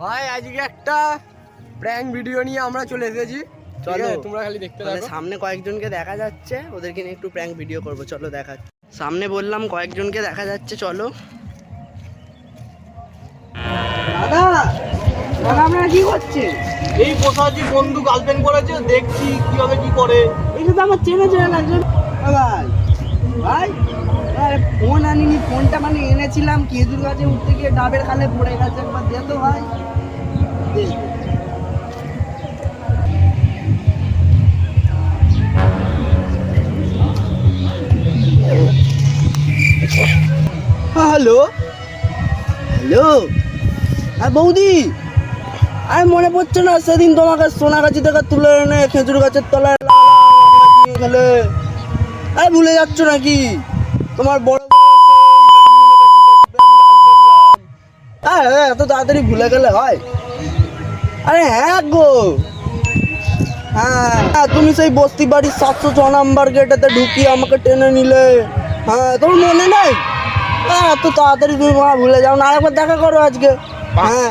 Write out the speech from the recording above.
ভাই আজকে একটা প্র্যাঙ্ক ভিডিও নিয়ে আমরা চলে এসেছি। চলো। তোমরা খালি দেখতে থাকো। সামনে কয়েকজনকে দেখা যাচ্ছে ওদেরকে নিয়ে একটু প্র্যাঙ্ক ভিডিও করব চলো দেখা সামনে বললাম কয়েকজনকে দেখা যাচ্ছে চলো। দাদা দাদা আপনারা কি করছেন? এই পোশাকি বন্ধু গার্লফ্রেন্ড করেছে দেখছি কীভাবে কি করে। এটা তো আমার চেনা চেনা লাগছে। ভাই ভাই আরে ফোন আনিনি ফোনটা মানে এনেছিলাম খেজুর গাছে উঠতে গিয়ে ডাবের খালে পড়ে গেছে। তো হ্যালো? হ্যালো? হ্যাঁ বৌদি। আর মনে পড়ছে না সেদিন তোমাকে সোনাগাছি থেকে তুলে এনে খেজুর গাছের তলায় আরে ভুলে যাচ্ছ নাকি? তোমার বড় বড় সেই আরে হ্যাঁ, এত তাড়াতাড়ি ভুলে গেলে হয়। আরে হ্যাঁ গো। হ্যাঁ হ্যাঁ, তুমি সেই বস্তি বাড়ির সাতশো ছ নাম্বার গেটেতে ঢুকিয়ে আমাকে টেনে নিলে। হ্যাঁ তোমার মনে নেই? হ্যাঁ এত তাড়াতাড়ি তুমি মা ভুলে যাও না আরেকবার দেখা করো আজকে। হ্যাঁ।